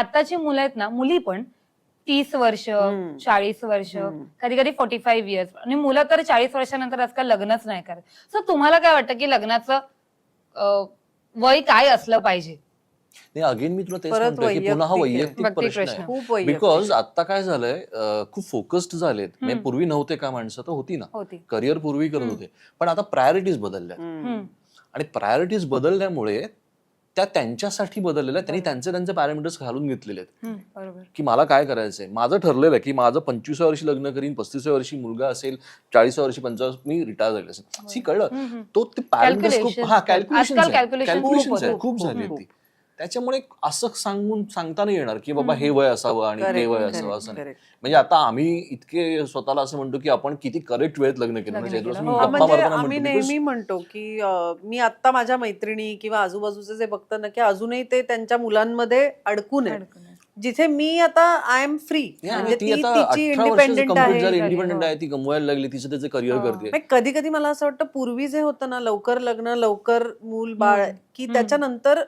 आताची मुलं आहेत ना मुली पण तीस वर्ष. चाळीस वर्ष. कधी कधी फोर्टी फाईव्ह इयर्स आणि मुलं तर चाळीस वर्षानंतर आजकाल लग्नच नाही करत सो तुम्हाला काय वाटतं की लग्नाचं वय काय असलं पाहिजे नाही अगेन मी तुला तेच म्हणतोय की पुन्हा हा वैयक्तिक प्रश्न. आहे बिकॉज. आता काय झालंय खूप फोकस्ड झालेत म्हणजे. पूर्वी नव्हते का माणसं तर होती ना करिअर पूर्वी करत. होते पण आता प्रायोरिटीज बदलल्या. आणि प्रायोरिटीज बदलल्यामुळे त्या त्यांच्यासाठी बदललेल्या. त्यांनी त्यांचे त्यांचे पॅरामीटर्स घालून घेतलेले आहेत की मला काय करायचंय माझं ठरलेलं आहे की माझं पंचवीसव्या वर्षी लग्न करीन पस्तीसव्या वर्षी मुलगा असेल चाळीसव्या वर्षी पंचाळीस मी रिटायर झाले असेल सी कळलं. तो ते पॅरामीटर्स खूप हा. Calculation calculation. खूप झाली खूप. ती त्याच्यामुळे असं सांगून सांगता नाही येणार की बाबा हे वय असावं आणि ते Correct, वय असावं असं नाही. म्हणजे आता आम्ही इतके स्वतःला असं म्हणतो की आपण किती करेक्ट वेळेत लग्न केलं म्हणजे हो. हा, म्हणजे आम्ही म्हणतो, नेहमी म्हणतो की मी आता माझ्या मैत्रिणी किंवा आजूबाजूचे जे बघतो ना की अजूनही ते त्यांच्या मुलांमध्ये अडकून आहे. जिथे मी आता आय एम फ्री म्हणजे इंडिपेंडेंट आहे इंडिपेंडेंट हो. आहे ती कमवायला लागली तिचं त्याचं करिअर हो. करते कधी कधी मला असं वाटतं पूर्वी जे होतं ना लवकर लग्न लवकर मूल बाळ. की. त्याच्यानंतर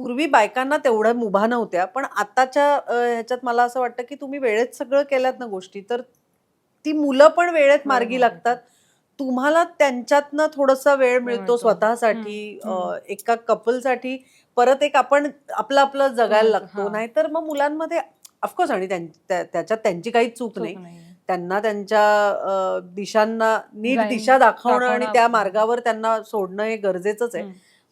पूर्वी बायकांना तेवढ्या मुभा नव्हत्या पण आताच्या ह्याच्यात मला असं वाटतं की तुम्ही वेळेत सगळं केल्यात ना गोष्टी तर ती मुलं पण वेळेत मार्गी बरोबर. लागतात तुम्हाला त्यांच्यातनं थोडासा वेळ मिळतो. स्वतःसाठी एका कपलसाठी परत एक आपण आपलं आपलं जगायला हा. लागतो नाहीतर मग मुलांमध्ये ऑफकोर्स आणि त्यां- त्या- त्याच्यात त्यांची काहीच चूक नाही. त्यांना त्यांच्या दिशांना नीट दिशा दाखवणं आणि त्या मार्गावर त्यांना सोडणं हे गरजेचंच आहे.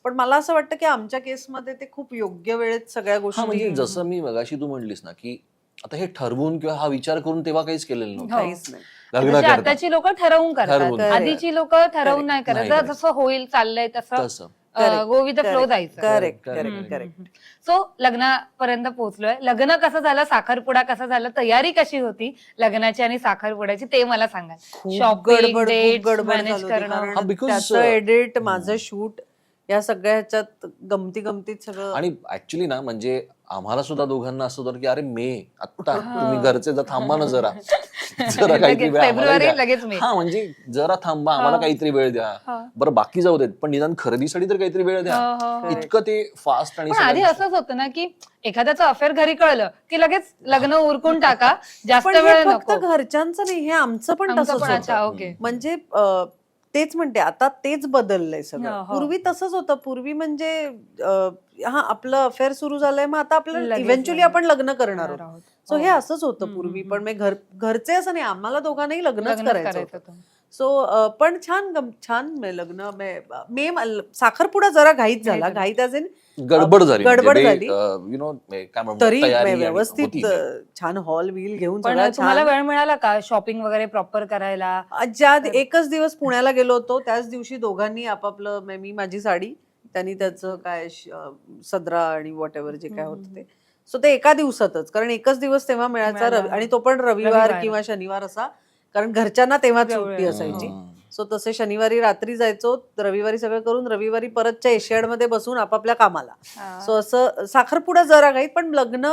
पण मला असं वाटतं की आमच्या केसमध्ये ते खूप योग्य वेळेत सगळ्या हा गोष्टी म्हणजे जसं मी मगाशी तू म्हणलीस ना की आता हे ठरवून किंवा हा विचार करून तेव्हा काहीच केलेलं नव्हतं. हो. काहीच नाही. लग्न म्हणजे करता. आताची लोक ठरवून करतात. ठरवून. आधीची लोक ठरवून नाही करत. नाही जर करत. जसं होईल चाललंय तसं तसं. Correct. Go with the flow Correct. जायचं करेक्ट करेक्ट करेक्ट सो लग्नापर्यंत पोहोचलोय. लग्न कसं झालं? साखरपुडा कसा झाला? तयारी कशी होती? लग्नाची आणि साखरपुड्याची ते मला सांगा. खूप Shopping, गडबड dates गडबड manage झाली होती. करणं. कारण because, त्याचं एडिट माझं शूट या सगळ्या ह्याच्यात गमती गमतीत सगळं आणि ऍक्च्युली ना म्हणजे आम्हाला सुद्धा दोघांना असं होतं की अरे मे आत्ता. तुम्ही घरचे जर थांबा ना जरा जरा काहीतरी वेळ आम्हाला फेब्रुवारी द्या. लगेच मे हा म्हणजे जरा थांबा आम्हाला. काहीतरी वेळ द्या. बरं बाकी जाऊ देत पण निदान खरेदीसाठी तर काहीतरी वेळ द्या हो, हो, हो. इतकं ते फास्ट आणि पण आधी असंच होतं ना की एखाद्याचं अफेअर घरी कळलं की लगेच लग्न उरकून टाका जास्त पण हे वेळ फक्त नको घरच्यांचं नाही हे आमचं पण आमचं तसंच पण होतं अच्छा ओके म्हणजे अ, तेच म्हणते आता तेच बदललंय सगळं हो. पूर्वी तसंच होतं पूर्वी म्हणजे अ, हा आपलं अफेअर सुरू झालंय मग आता आपलं लगेच इव्हेंच्युअली लग्न. आपण लग्न करणार आहोत. सो हो. हे असंच होतं हम्म, पूर्वी हम्म, पण मी घर घरचे असं नाही आम्हाला दोघांनाही लग्नच करायचं होतं. सो पण छान गम- छान मे- लग्न मे- मे म- साखरपुडा जरा घाईत झाला घाईत in गडबड झाली गडबड झाली. यु नो काय म्हणतो तरी तयारी आणि व्यवस्थित होती. छान हॉल व्हील घेऊन पण सगळं तुम्हाला छान वेळ मिळाला का शॉपिंग वगैरे प्रॉपर करायला ज्या एकच दिवस पुण्याला गेलो होतो त्याच दिवशी दोघांनी आपापलं म्हणजे मी माझी साडी त्यांनी त्याचं काय श- अ, सदरा आणि वॉट एव्हर जे काय होतं ते सो ते एका दिवसातच कारण एकच दिवस तेव्हा मिळायचा मिळाला. रवि- आणि तो पण रविवार रविवार. किंवा शनिवार असा कारण घरच्यांना तेव्हा तेवढं. सुट्टी असायची. सो तसे शनिवारी रात्री जायचो रविवारी सगळं करून रविवारी परतच्या एशियाडमध्ये बसून आपापल्या कामाला सो असं साखरपुडा जरा काही पण लग्न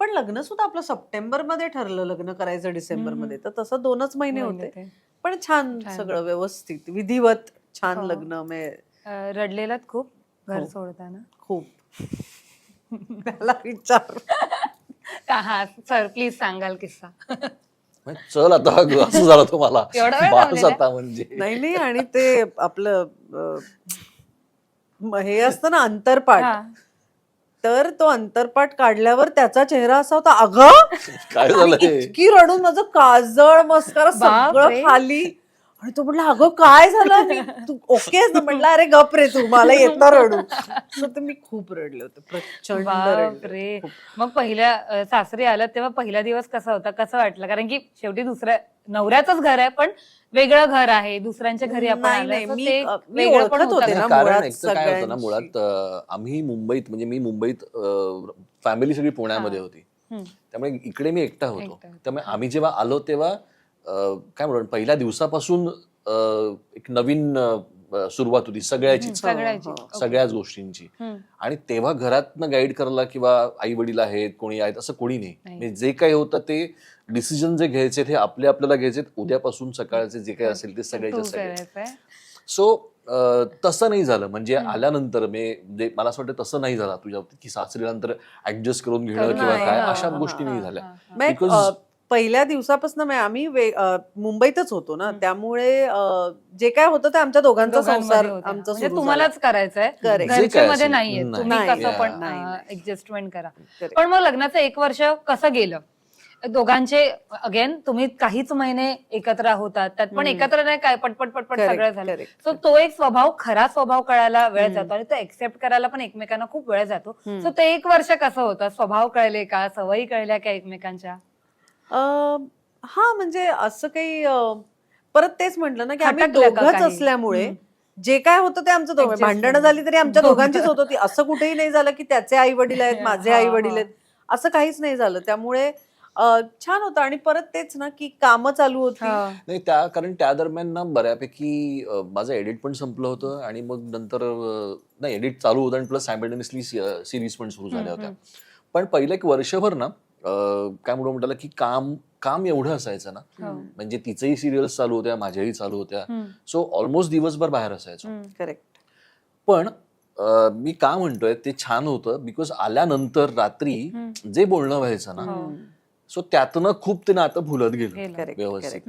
पण लग्न सुद्धा आपलं सप्टेंबरमध्ये ठरलं लग्न करायचं डिसेंबरमध्ये तर तसं दोनच महिने होते ते. पण छान. सगळं व्यवस्थित विधिवत छान हो. लग्न म्हणजे रडलेलात खूप घर हो. सोडताना खूप त्याला विचार हा सर प्लीज सांगाल किस्सा चल आता असं झालं तुम्हाला बास? आता म्हणजे नाही नाही आणि ते आपलं अं, हे असतं ना अंतरपाठ हा. तर तो अंतरपाठ काढल्यावर त्याचा चेहरा असा होता अगं काय झालं हे? इतकी रडून माझं काजळ मस्करा सगळं. खाली आणि तो म्हटला अगं काय झालं मी तू ओके म्हटलं अरे गप रे तू मला येतं रडू So ते मी खूप रडले होते प्रचंड रडले बापरे खूप. मग पहिल्या सासरी आलं तेव्हा पहिला दिवस कसा होता कसं वाटलं कारण की शेवटी दुसऱ्या नवऱ्याचंच घर आहे पण वेगळं घर आहे दुसऱ्यांच्या घरी आपण नाही, आलोय. नाही, So मी- ते अ, मी वेगळं पण ओळखत होतं? ना. कारण मुळात एक तर काय होतं ना सगळ्यांशी. मुळात अं, आम्ही मुंबईत म्हणजे मी मुंबईत फॅमिली सगळी पुण्यामध्ये. होती हम्म. त्यामुळे इकडे मी एकटा होतो एकटा होता. त्यामुळे आम्ही जेव्हा आलो तेव्हा काय म्हणतो पहिल्या दिवसापासून एक नवीन सुरुवात होती सगळ्याची. हो, ओके. सगळ्याच गोष्टींची. आणि तेव्हा घरातनं गाईड करायला किंवा आई वडील आहेत कोणी आहेत असं कोणी नाही. नाही. म्हणजे जे काही होतं ते डिसिजन जे घ्यायचे ते आपले आपल्याला घ्यायचे उद्यापासून सकाळचे जे काही असेल ते सगळ्याचे सगळे. सो तसं नाही झालं. म्हणजे आल्यानंतर मी म्हणजे मला असं वाटतं तसं नाही झालं. तुझ्या बाबतीत की सासरीनंतर ऍडजस्ट करून घेणं किंवा काय हा, अशा हा, गोष्टी हा, नाही हा, झाल्या. हा, पहिल्या दिवसापासून मी आम्ही मुंबईतच होतो ना त्यामुळे जे काय होतं ते आमच्या दोघांचा संसार होते. आमचा म्हणजे सुरू तुम्हालाच करायचं आहे Correct. जे काय घरच्यामध्ये नाहीये नाही. तुम्ही कसं पण. ऍडजस्टमेंट करा. पण मग लग्नाचं एक वर्ष कसं गेलं दोघांचे अगेन तुम्ही काहीच महिने एकत्र होतात त्यात पण. एकत्र नाही काय पटपट पटपट सगळं झालं. सो तो एक स्वभाव खरा स्वभाव कळायला वेळ. जातो आणि तो एक्सेप्ट करायला पण एकमेकांना खूप वेळ जातो. सो ते एक वर्ष कसं होतं स्वभाव कळले का सवयी कळल्या का एकमेकांच्या हा म्हणजे असं काही परत तेच म्हटलं ना की आम्ही का दोघंच काही? असल्यामुळे. जे काय होतं ते आमचं दोघं Adjustment. भांडणं झाली तरी आमच्या हो. दोघांचीच होत होती असं कुठेही नाही झालं की त्याचे आई वडील आहेत माझे हा, आई वडील हा. आहेत असं काहीच नाही झालं त्यामुळे अ, छान होतं आणि परत तेच ना की कामं चालू होती नाही त्या कारण त्या दरम्यान ना बऱ्यापैकी अं, माझं एडिट पण संपलं होतं आणि मग नंतर अं, नाही एडिट चालू होतं आणि प्लस सायमल्टेनियसली सिरीज पण सुरू झाल्या हम्म, होत्या पण पहिलं एक वर्षभर ना काय म्हणू म्हटलं की काम काम एवढं असायचं ना हो. म्हणजे तिचंही सिरियल्स चालू होत्या माझ्याही चालू होत्या सो ऑलमोस्ट दिवसभर बाहेर असायचो. करेक्ट पण अं, मी का म्हणतोय ते छान होतं बिकॉज आल्यानंतर रात्री. जे बोलणं व्हायचं ना हो. सो त्यातनं खूप ते नातं फुलत गेलं व्यवस्थित.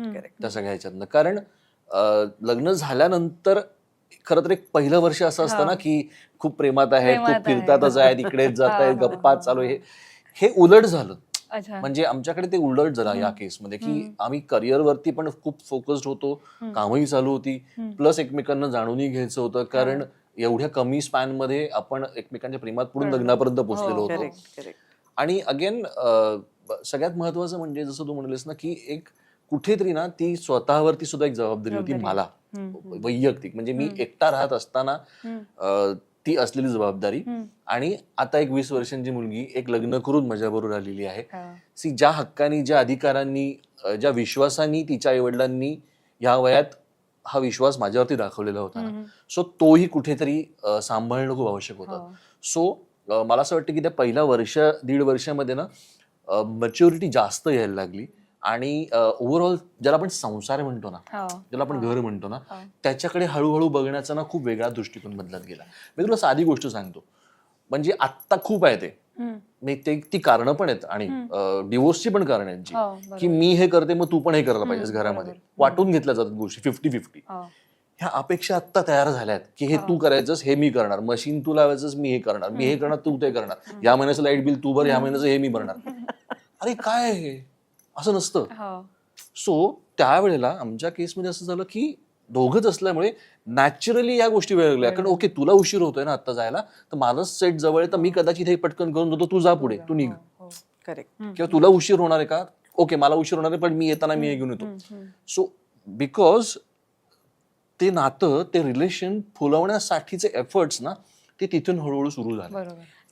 त्या सगळ्या ह्याच्यातनं कारण अं, लग्न झाल्यानंतर खरं तर एक पहिलं वर्ष असं असतं हा. ना की खूप प्रेमात प्रेमात खूप फिरतातच आहे. आहेत इकडेच जात आहेत हा, हा, गप्पा हा, चालू आहे हा. हे हे उलट झालं म्हणजे आमच्याकडे ते उलट झालं या. केसमध्ये की. आम्ही करिअर वरती पण खूप फोकस्ड होतो. कामही चालू होती. प्लस एकमेकांना जाणूनही घ्यायचं होतं कारण एवढ्या कमी स्पॅनमध्ये आपण एकमेकांच्या प्रेमात पुढे बरोबर. लग्नापर्यंत पोहोचलेलो हो, होतो करेक्ट करेक्ट आणि अगेन सगळ्यात महत्वाचं म्हणजे जसं तू म्हणलेस ना की एक कुठेतरी ना ती स्वतःवरती सुद्धा एक जबाबदारी होती. मला वैयक्तिक म्हणजे मी. एकटा राहत असताना ती असलेली जबाबदारी. आणि आता एक वीस वर्षांची मुलगी एक लग्न करून माझ्याबरोबर आलेली आहे. सी ज्या हक्कानी ज्या अधिकारांनी ज्या विश्वासानी तिच्या आईवडिलांनी या वयात हा विश्वास माझ्यावरती दाखवलेला होता ना सो तोही कुठेतरी सांभाळणं खूप आवश्यक होतं हो. सो मला असं वाटतं की त्या पहिल्या वर्ष दीड वर्षामध्ये ना मच्युरिटी जास्त यायला लागली आणि ओव्हरऑल ज्याला आपण संसार म्हणतो ना हो. ज्याला आपण घर म्हणतो ना हो. त्याच्याकडे हळूहळू बघण्याचा ना खूप वेगळा दृष्टिकोन बदलत गेला. मी तुला साधी गोष्ट सांगतो. म्हणजे आत्ता खूप आहे ते. मी ते ती कारणं पण आहेत आणि डिवोर्सची पण कारण आहेत जी. हो, की. मी हे करते मग तू पण हे करायला पाहिजेस घरामध्ये. वाटून घेतल्या जातात गोष्टी फिफ्टी फिफ्टी हो. ह्या अपेक्षा आत्ता तयार झाल्यात की हे तू करायचंस हे मी करणार. मशीन तू लावायचंस मी हे करणार. मी हे करणार तू ते करणार. या महिन्याचं लाइट बिल तू भर या महिन्याचं हे मी भरणार. अरे काय आहे हे? असं नसतं. हो. सो त्यावेळेला आमच्या केसमध्ये असं झालं की दोघंच असल्यामुळे नॅचरली या गोष्टी वेळ लागल्या. कारण ओके तुला उशीर होतोय ना आता जायला तर माझं सेट जवळ आहे तर मी कदाचित हे पटकन करून देतो तू जा पुढे तू निघ. हो, हो. करेक्ट किंवा तुला उशीर होणार आहे का? ओके मला उशीर होणार आहे पण मी येताना मी हे घेऊन येतो. सो बिकॉज ते नातं ते रिलेशन फुलवण्यासाठीचे एफर्ट्स ना ते तिथून हळूहळू सुरू झाले.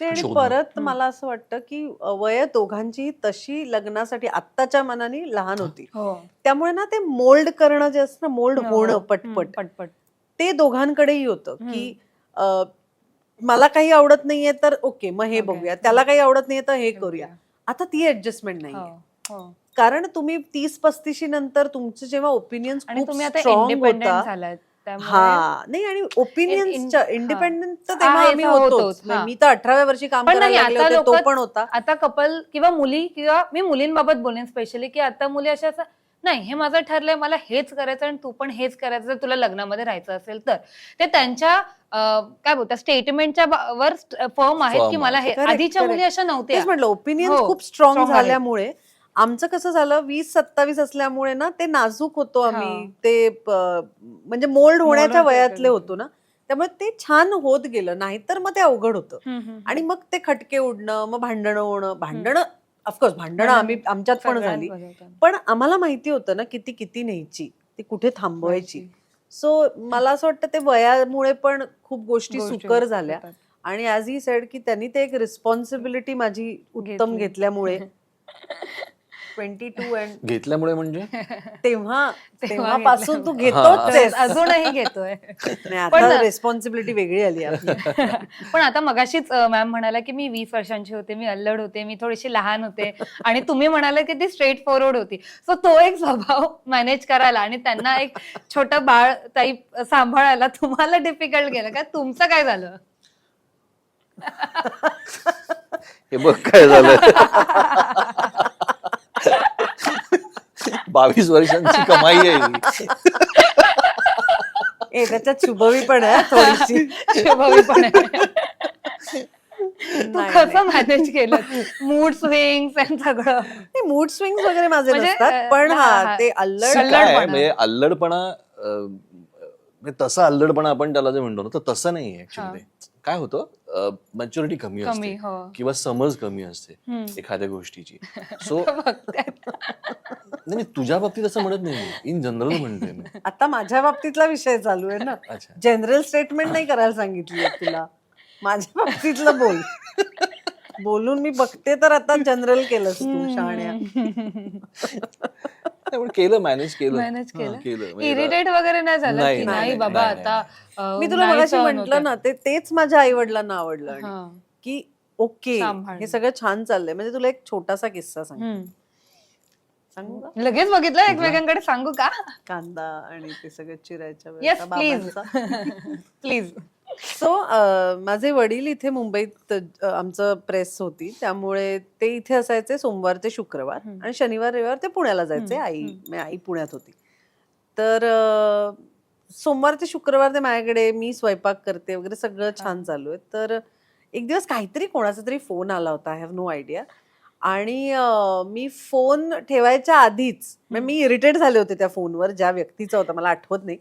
आणि शोधणं. परत. मला असं वाटतं की वय दोघांची तशी लग्नासाठी आत्ताच्या मनाने लहान होती हो त्यामुळे ना ते मोल्ड करणं जे असतं ना मोल्ड हो. होणं पटपट पटपट ते दोघांकडेही होतं. की अ, मला काही आवडत नाहीये तर ओके मग हे Okay. बघूया त्याला काही आवडत नाहीये तर हे करूया आता ती ऍडजस्टमेंट नाही हो. कारण तुम्ही तीस पस्तीशी नंतर तुमचे जेव्हा ओपिनियन्स आणि खूप तुम्ही आता स्ट्रॉंग इंडिपेंडेंट झालात हा. नाही आणि ओपिनियन्स in- इंडिपेंडंट तर तेव्हा आम्ही होतोच. मी तर अठराव्या वर्षी काम करायला तो पण होता. आता कपल किंवा मुली किंवा मी मुलींबाबत बोलेन स्पेशली की आता मुली अशा असं नाही हे माझं ठरलंय मला हेच करायचं आणि तू पण हेच करायचं जर तुला लग्नामध्ये राहायचं असेल तर. ते त्यांच्या काय बोलतात स्टेटमेंटच्या वर फर्म आहेत की मला हे आधीच्या मुली. अशा नव्हत्या. म्हटलं ओपिनियन हो, खूप स्ट्रॉंग. झाल्यामुळे आमचं कसं झालं वीस सत्तावीस असल्यामुळे ना ते नाजूक होतो आम्ही. ते प- म्हणजे मोल्ड होण्याच्या वयातले. होतो ना त्यामुळे ते छान होत गेलं नाहीतर मग ते अवघड होतं. आणि मग ते खटके उडणं मग भांडणं होणं भांडणं ऑफकोर्स भांडणं आम्ही आमच्यात पण झाली. पण आम्हाला माहिती होतं ना किती किती न्यायची ती कुठे थांबवायची सो मला असं वाटतं ते वयामुळे पण खूप गोष्टी सुकर झाल्या. आणि ॲज ही सेड की त्यांनी ते एक रिस्पॉन्सिबिलिटी माझी उत्तम घेतली. घेतल्यामुळे ट्वेंटी टू अँड घेतल्यामुळे म्हणजे? तेव्हा तेव्हा तेव्हापासून तू. घेतोच आहेस. अजूनही घेतोय. नाही पण- आता रेस्पॉन्सिबिलिटी वेगळी आली आपली. पण आता मगाशीच मॅम म्हणाला की मी वीस वर्षांची होते मी अल्लड होते मी थोडीशी लहान होते. आणि तुम्ही म्हणाला की ती स्ट्रेट फॉरवर्ड होती. सो तो एक स्वभाव मॅनेज करायला आणि त्यांना एक छोटं बाळ टाईप सांभाळायला तुम्हाला डिफिकल्ट गेलं का? तुमचं काय झालं? हे बघ काय झालं. बावीस वर्षांची कमाई आहे ही. ए त्याच्यात शुभवी पण आहे थोडीशी स्वभावीपणे. तू नाही, कसं मॅनेज केलं मूड स्विंग सगळं मूड स्विंग वगैरे माझे म्हणजे, नसतात अ, पण हा, हा हा. ते अल्लड काय आहे, अल्लडपणा. म्हणजे अल्लडपणा अं, म्हणजे तसा अल्लडपणा आपण त्याला जे म्हणतो ना तर तसं नाही. ऍक्च्युली काय होतं मॅच्युरिटी कमी कमी असते हो. किंवा समज कमी असते. एखाद्या गोष्टीची. सो. नाही नाही, तुझ्या बाबतीत असं म्हणत नाही इन जनरल म्हणते मी. आता माझ्या बाबतीतला विषय चालू आहे ना. अच्छा. जनरल स्टेटमेंट नाही करायला सांगितली तुला. माझ्या बाबतीतलं बोल. बोलून मी बघते तर आता जनरल केलंस तू शहाण्या नाही, पण केलं मॅनेज केलं. मॅनेज हा, केलं. केलं. म्हणजे इरिटेट वगैरे नाही झालं नाही, की नाही, नाही नाही, बाबा नाही, आता अं, मी तुला नाही मगाशी सहन म्हंटल. ना ते तेच माझ्या आई वडिलांना आवडलं आणि हा. की ओके सांभाळणं. हे सगळं छान चाललंय. म्हणजे तुला एक छोटासा किस्सा सांग हम्म. सांगू का? लगेच बघितलं एकमेकांकडे सांगू का? कांदा आणि ते सगळं चिरायच्या येस वेळेचा प्लीज बाबांचा. प्लीज सो माझे वडील इथे मुंबईत अ, आमचं प्रेस होती. त्यामुळे ते इथे असायचे सोमवार ते शुक्रवार हम्म. आणि शनिवार रविवार ते पुण्याला जायचे. हम्म, आई हम्म. म्हणजे आई पुण्यात होती. तर अ, सोमवार ते शुक्रवार ते माझ्याकडे मी स्वयंपाक करते वगैरे सगळं छान चालू आहे. तर एक दिवस काहीतरी कोणाचा तरी फोन आला होता. आय हॅव नो आयडिया आणि मी फोन ठेवायच्या आधीच म्हणजे मी इरिटेट झाले होते त्या फोनवर ज्या व्यक्तीचा होता मला आठवत नाही.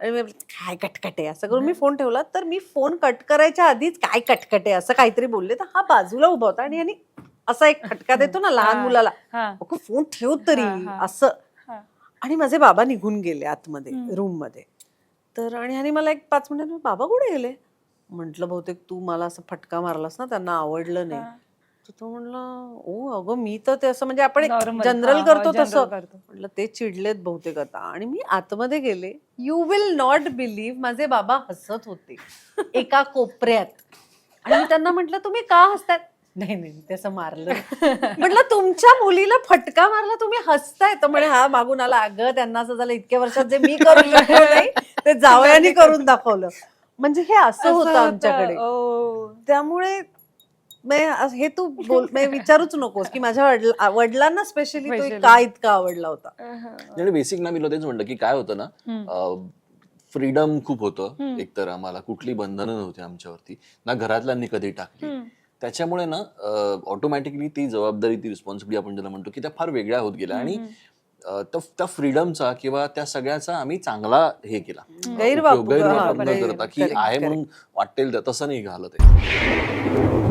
आणि मी काय कटकट आहे? असं करून मी फोन ठेवला तर मी फोन कट करायच्या आधीच काय कटकट आहे? असं काहीतरी बोलले तर हा बाजूला उभा होता आणि यांनी असा एक खटका देतो ना लहान. मुलाला फोन ठेव तरी. असं. आणि माझे बाबा निघून गेले आतमध्ये. रूममध्ये तर आणि ह्यानी मला एक पाच मिनिटात बाबा कुठे गेले? म्हंटल बहुतेक तू मला असं फटका मारलास ना त्यांना आवडलं नाही. तर तो म्हणला ओ अगं मी तर ते असं म्हणजे आपण Normal. जनरल हा, हा, करतो general तसं करतो. म्हटलं ते चिडलेत बहुतेक आता. आणि मी आतमध्ये गेले. यू विल नॉट बिलीव्ह माझे बाबा हसत होते. एका कोपऱ्यात. आणि मी त्यांना म्हटलं तुम्ही का हसताय? नाही नाही त्याचं मारलं म्हटलं तुमच्या मुलीला फटका मारला तुम्ही हसताय. तर म्हणे हा मागून आला. अगं त्यांना असं झालं इतक्या वर्षात जे मी करू शकलो नाही ते जावयानी करून दाखवलं. म्हणजे हे असं होतं आमच्याकडे. ओ. त्यामुळे हे तू बोल विचारूच नकोस की माझ्या वडला- वडिलांना स्पेशली तो Specially. का इतका आवडला होता आणि बेसिक ना मी तुला तेच म्हणलं की काय होतं ना. फ्रीडम खूप होतं. एकतर आम्हाला कुठली बंधनं नव्हती आमच्यावरती ना घरातल्यांनी कधी टाकली. त्याच्यामुळे ना ऑटोमॅटिकली ती जबाबदारी ती रिस्पॉन्सिबिलिटी आपण ज्याला म्हणतो की त्या फार वेगळ्या होत गेल्या आणि अ, त्या त्या फ्रीडमचा किंवा त्या सगळ्याचा आम्ही चांगला हे केला गैरवापर- उपयोग- गैरवापर हा, न करता की आहे. म्हणून वाटेल त्या- तसं नाही घालत आहे